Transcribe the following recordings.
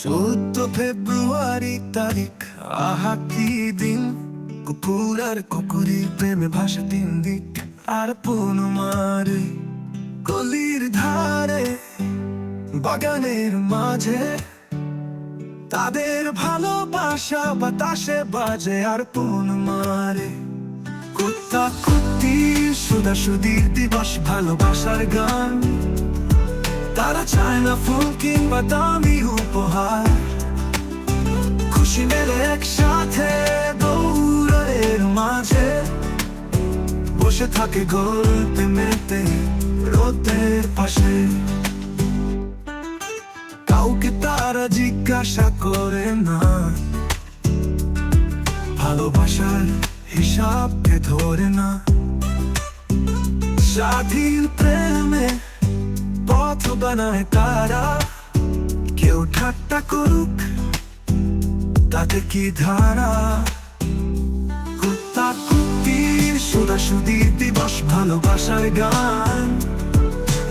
চোদ্দ ফেব্রুয়ারি তারিখ, আহা কি দিন? কুকুর আর কুকুরি প্রেমে ভাসে তিন দিক, আর পূর্ণমারে গলির ধারে, বাগানের মাঝে। তাদের ভালোবাসা বাতাসে বাজে আর পূর্ণমারে কুত্তা কুত্তি সুদা সুদীর দিবস, ভালোবাসার গান। তারা চায় না ফুল কিংবা দামি উপহার খুশি মেলে একসাথে দৌড়ের মাঝে বসে থাকে গল্পে মেতে রোদের পাশে কাউকে তারা জিজ্ঞাসা করে না। ভালোবাসার হিসাবকে ধরে না। স্বাধীন প্রেমে পথ বানায় তারা। কেউ ঠাট্টা করুক, তাতে কি ধারা? কুত্তা কুত্তির, সুদা সুদীর দিবস ভালোবাসার গান।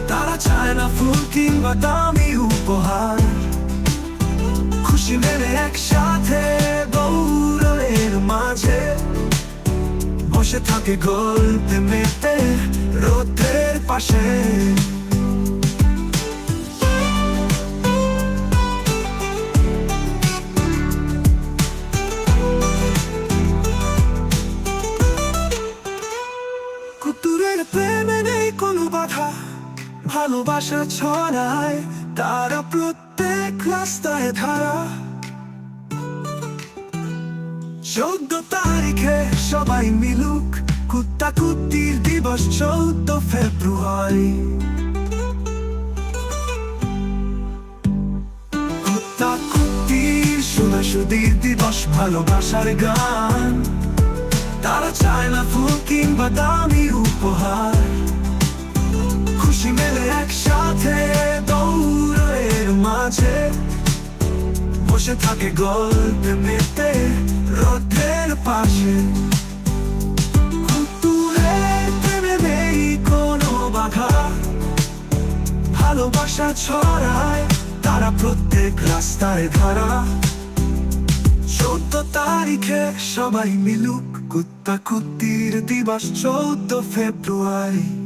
তারা চায় না ফুল কিংবা দামি উপহার। খুশি মেলে একসাথে দৌড়ের মাঝে। বসে থাকে গল্পে মেতে রোদের পাশে। কুতুরের প্রেমে কোনো বাধা, ভালোবাসা ছড়ায় তারা প্রত্যেক রাস্তায় ধারা। চৌদ্দ তারিখে সবাই মিলুক কুত্তা কুত্তির দিবস চৌদ্দ ফেব্রুয়ারি। কুত্তা কুত্তির সুদীর দিবস, ভালোবাসার গান। তারা চায় না ফুল কিংবা দামি উপহার খুশি মেলে একসাথে দৌড়ের মাঝে বসে থাকে গল্পে মেতে রথের পাশে ভালোবাসা ছড়ায় তারা প্রত্যেক রাস্তায় ধারা চৌদ্দ তারিখে সবাই মিলুক কুত্তা কুত্তির দিবস চৌদ্দ ফেব্রুয়ারি।